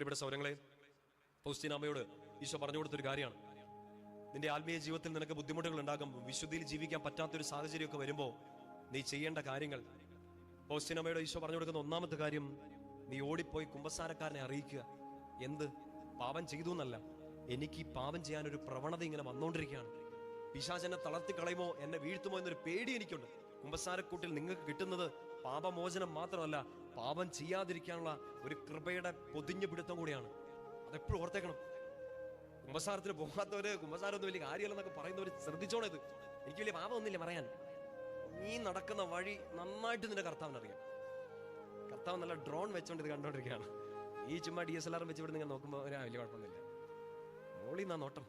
പ്രിയപ്പെട്ട സൗരങ്ങളെ പൗസ്തീനാമയോട് ഈശോ പറഞ്ഞു കൊടുത്തൊരു കാര്യമാണ്. നിന്റെ ആത്മീയ ജീവിതത്തിൽ നിനക്ക് ബുദ്ധിമുട്ടുകൾ ഉണ്ടാകും വിശുദ്ധിയിൽ ജീവിക്കാൻ പറ്റാത്തൊരു സാഹചര്യമൊക്കെ വരുമ്പോൾ നീ ചെയ്യേണ്ട കാര്യങ്ങൾ. പൗസ്തീനാമയോട് ഈശോ പറഞ്ഞു കൊടുക്കുന്ന ഒന്നാമത്തെ കാര്യം നീ ഓടിപ്പോയി കുമ്പസാരക്കാരനെ അറിയിക്കുക. എന്ത്? പാപം ചെയ്തു എന്നല്ല. എനിക്ക് പാപം ചെയ്യാൻ ഒരു പ്രവണത ഇങ്ങനെ വന്നുകൊണ്ടിരിക്കുകയാണ് പിശാചെന്നെ തളർത്തി കളയുമോ എന്നെ വീഴ്ത്തുമോ എന്നൊരു പേടി എനിക്കുണ്ട്. കുമ്പസാരക്കൂട്ടിൽ നിങ്ങൾക്ക് കിട്ടുന്നത് പാപമോചനം മാത്രമല്ല പാപം ചെയ്യാതിരിക്കാനുള്ള ഒരു കൃപയുടെ പൊതിഞ്ഞു പിടുത്തം കൂടിയാണ്. അതെപ്പോഴും ഓർത്തേക്കണം. കുമ്പസാരത്തിന് പോകാത്തവര് കുമ്പസാരമൊന്നും വലിയ കാര്യമല്ലെന്നൊക്കെ പറയുന്നവര് ശ്രദ്ധിച്ചോണേ ഇത്. എനിക്ക് വലിയ പാപമൊന്നുമില്ല പറയാൻ. നീ നടക്കുന്ന വഴി നന്നായിട്ട് നിന്റെ കർത്താവിനറിയാം കർത്താവ് നല്ല ഡ്രോൺ വെച്ചോണ്ട് ഇത് കണ്ടോണ്ടിരിക്കുകയാണ്. ഈ ചുമ്മാ ഡി എസ് എൽ ആർ വെച്ച് ഇവിടെ നിങ്ങൾ നോക്കുമ്പോൾ വലിയ കുഴപ്പമൊന്നുമില്ല. മോളി നാ നോട്ടം.